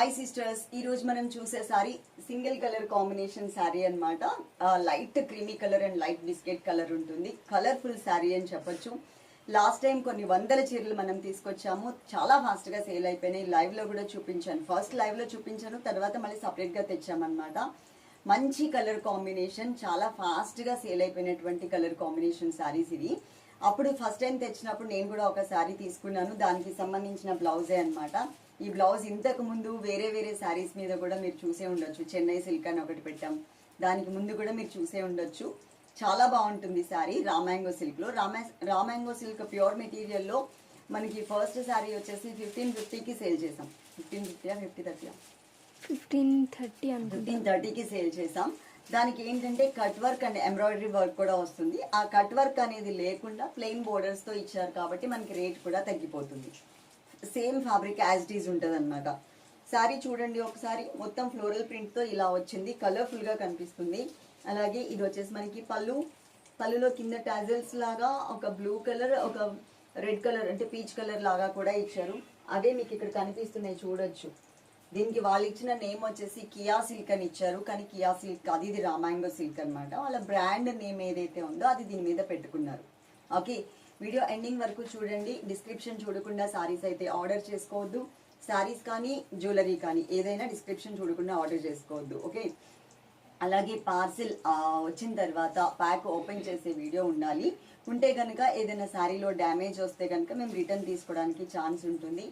Hi sisters ఈ రోజు మనం చూసే sari single colour combination sari అనమాట light creamy colour and light biscuit colour ఉంటుంది. కలర్ఫుల్ శారీ అని చెప్పొచ్చు. లాస్ట్ టైం కొన్ని వందల చీరలు మనం తీసుకొచ్చాము. చాలా ఫాస్ట్గా సేల్ అయిపోయినాయి. లైవ్లో కూడా చూపించాను. ఫస్ట్ లైవ్లో చూపించాను. తర్వాత మళ్ళీ సపరేట్గా తెచ్చామన్నమాట. మంచి కలర్ కాంబినేషన్ చాలా ఫాస్ట్గా సేల్ అయిపోయినటువంటి కలర్ కాంబినేషన్ శారీస్ ఇది అప్పుడు ఫస్ట్ టైం తెచ్చినప్పుడు నేను కూడా ఒక శారీ తీసుకున్నాను. దానికి సంబంధించిన బ్లౌజే అనమాట ఈ బ్లౌజ్ ఇంతకు ముందు వేరే వేరే శారీస్ మీద కూడా మీరు చూసే ఉండొచ్చు. చెన్నై సిల్క్ అని ఒకటి పెట్టాం. దానికి ముందు కూడా మీరు చూసే ఉండొచ్చు. చాలా బాగుంటుంది శారీ రామాంగో సిల్క్లో. రామా రామాంగో సిల్క్ ప్యూర్ మెటీరియల్లో మనకి ఫస్ట్ శారీ వచ్చేసి ఫిఫ్టీన్ ఫిఫ్టీకి సేల్ చేసాం ఫిఫ్టీన్ ఫిఫ్టీయా ఫిఫ్టీ థర్టీయా? ఫిఫ్టీన్ థర్టీ ఫిఫ్టీన్ థర్టీకి సేల్ చేసాం దానికి ఏంటంటే cut work and embroidery work కూడా వస్తుంది. ఆ కట్ వర్క్ అనేది లేకుండా ప్లెయిన్ బోర్డర్స్తో ఇచ్చారు కాబట్టి మనకి రేట్ కూడా తగ్గిపోతుంది. సేమ్ ఫ్యాబ్రిక్ యాజ్ ఈజ్ ఉంటుంది అనమాట శారీ చూడండి ఒకసారి మొత్తం ఫ్లోరల్ ప్రింట్తో ఇలా వచ్చింది. కలర్ఫుల్గా కనిపిస్తుంది. అలాగే ఇది వచ్చేసి మనకి పళ్ళు. పళ్ళులో కింద టాజల్స్ లాగా ఒక బ్లూ కలర్ ఒక రెడ్ కలర్ అంటే పీచ్ కలర్ లాగా కూడా ఇచ్చారు. అదే మీకు ఇక్కడ కనిపిస్తున్నాయి చూడొచ్చు. దీనికి వాళ్ళు ఇచ్చిన నేమ్ వచ్చేసి కియా సిల్క్ అని ఇచ్చారు. కానీ కియా సిల్క్ అది ఇది రామాంగో సిల్క్ అనమాట వాళ్ళ బ్రాండ్ నేమ్ ఏదైతే ఉందో అది దీని మీద పెట్టుకున్నారు. ఓకే వీడియో ఎండింగ్ వరకు చూడండి. డిస్క్రిప్షన్ చూడకుండా సారీస్ అయితే ఆర్డర్ చేసుకోవద్దు. శారీస్ కానీ జ్యువెలరీ కానీ ఏదైనా డిస్క్రిప్షన్ చూడకుండా ఆర్డర్ చేసుకోవద్దు. ఓకే అలాగే పార్సిల్ వచ్చిన తర్వాత ప్యాక్ ఓపెన్ చేసే వీడియో ఉండాలి. ఉంటే కనుక ఏదైనా శారీలో డ్యామేజ్ వస్తే కనుక మేము రిటర్న్ తీసుకోవడానికి ఛాన్స్ ఉంటుంది.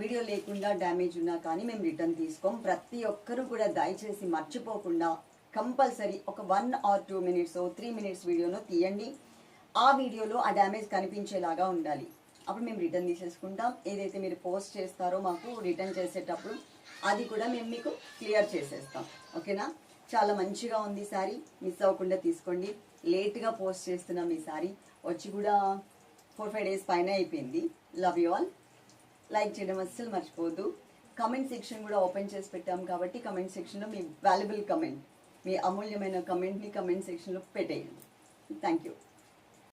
వీడియో లేకుండా డ్యామేజ్ ఉన్నా కానీ మేము రిటర్న్ తీసుకోం. ప్రతి ఒక్కరూ కూడా దయచేసి మర్చిపోకుండా కంపల్సరీ ఒక one or two minutes three minutes వీడియోను తీయండి. ఆ వీడియోలో ఆ డ్యామేజ్ కనిపించేలాగా ఉండాలి. అప్పుడు మేము రిటర్న్ తీసేసుకుంటాం. ఏదైతే మీరు పోస్ట్ చేస్తారో మాకు రిటర్న్ చేసేటప్పుడు అది కూడా మేము మీకు క్లియర్ చేసేస్తాం. ఓకేనా? చాలా మంచిగా ఉంది సారీ మిస్ అవ్వకుండా తీసుకోండి. లేట్గా పోస్ట్ చేస్తున్నాం ఈ సారీ వచ్చి కూడా ఫోర్ ఫైవ్ డేస్ పైన అయిపోయింది. లవ్ యూ ఆల్ లైక్ చేయడం అస్సలు మర్చిపోవద్దు. కమెంట్ సెక్షన్ కూడా ఓపెన్ చేసి పెట్టాం కాబట్టి కమెంట్ సెక్షన్లో మీ వాల్యుబుల్ కమెంట్ మీ అమూల్యమైన కమెంట్ని కమెంట్ సెక్షన్లో పెట్టేయండి. Thank you